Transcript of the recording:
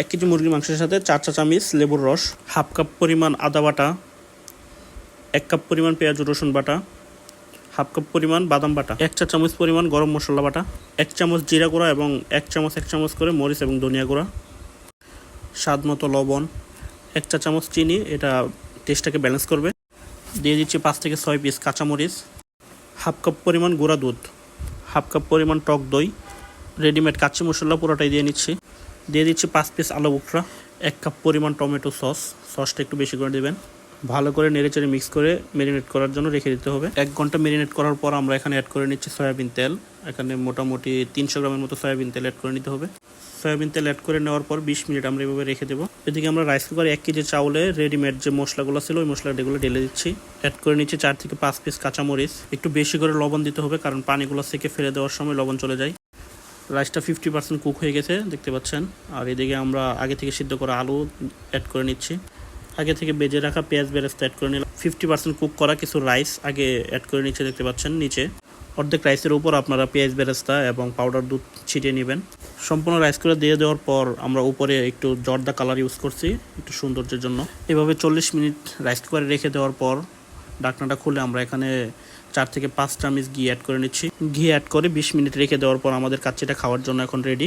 এক কেজি মুরগির মাংসের সাথে চার চা চামচ লেবুর রস, হাফ কাপ পরিমাণ আদা বাটা, এক কাপ পরিমাণ পেঁয়াজ রসুন বাটা, হাফ কাপ পরিমাণ বাদাম বাটা, এক চা চামচ পরিমাণ গরম মশলা বাটা, এক চামচ জিরা গুঁড়া এবং এক চামচ এক চামচ করে মরিচ এবং ধনিয়া গুঁড়া, স্বাদ মতো লবণ, এক চা চামচ চিনি, এটা টেস্টটাকে ব্যালেন্স করবে। দিয়ে দিচ্ছি পাঁচ থেকে ছয় পিস কাঁচামরিচ, হাফ কাপ পরিমাণ গুঁড়া দুধ, হাফ কাপ পরিমাণ টক দই রেডিমেড কাচ্চি মশলা পুরোটাই দিয়ে নিচ্ছি। দিয়ে দিচ্ছি পাঁচ পিস আলু বুকরা এক কাপ পরিমাণ টমেটো সস। সসটা একটু বেশি করে দেবেন। ভালো করে নেড়েচেড়ে মিক্স করে মেরিনেট করার জন্য রেখে দিতে হবে। এক ঘণ্টা মেরিনেট করার পর আমরা এখানে অ্যাড করে নিচ্ছি সয়াবিন তেল। এখানে মোটামুটি তিনশো গ্রামের মতো সয়াবিন তেল অ্যাড করে নিতে হবে। সয়াবিন তেল অ্যাড করে নেওয়ার পর বিশ মিনিট আমরা এভাবে রেখে দেবো। এদিকে আমরা রাইস কুকারে এক কেজি চাউলে রেডিমেড যে মশলাগুলো ছিল, ওই মশলাগুলো ঢেলে দিচ্ছি। অ্যাড করে নিচ্ছি চার থেকে পাঁচ পিস কাঁচামরিচ। একটু বেশি করে লবণ দিতে হবে, কারণ পানিগুলো থেকে ফেলে দেওয়ার সময় লবণ চলে যায়। রাইসটা ফিফটি পার্সেন্ট কুক হয়ে গেছে, দেখতে পাচ্ছেন। আর এদিকে আমরা আগে থেকে সিদ্ধ করা আলু অ্যাড করে নিচ্ছি। আগে থেকে বেজে রাখা পেঁয়াজ বেরেস্তা অ্যাড করে নিলাম। ফিফটি পার্সেন্ট কুক করা কিছু রাইস আগে অ্যাড করে নিচ্ছে, দেখতে পাচ্ছেন, নিচে। অর্ধেক রাইসের উপর আপনারা পেঁয়াজ বেরেস্তা এবং পাউডার দুধ ছিটিয়ে নেবেন। সম্পূর্ণ রাইস করে দিয়ে দেওয়ার পর আমরা উপরে একটু জর্দা কালার ইউজ করছি, একটু সৌন্দর্যের জন্য। এভাবে চল্লিশ মিনিট রাইস করে রেখে দেওয়ার পর ডাকনাটা খুলে আমরা এখানে চার থেকে পাঁচটা আমি ঘি অ্যাড করে নিচ্ছি। ঘি অ্যাড করে বিশ মিনিট রেখে দেওয়ার পর আমাদের কাচ্চিটা খাওয়ার জন্য এখন রেডি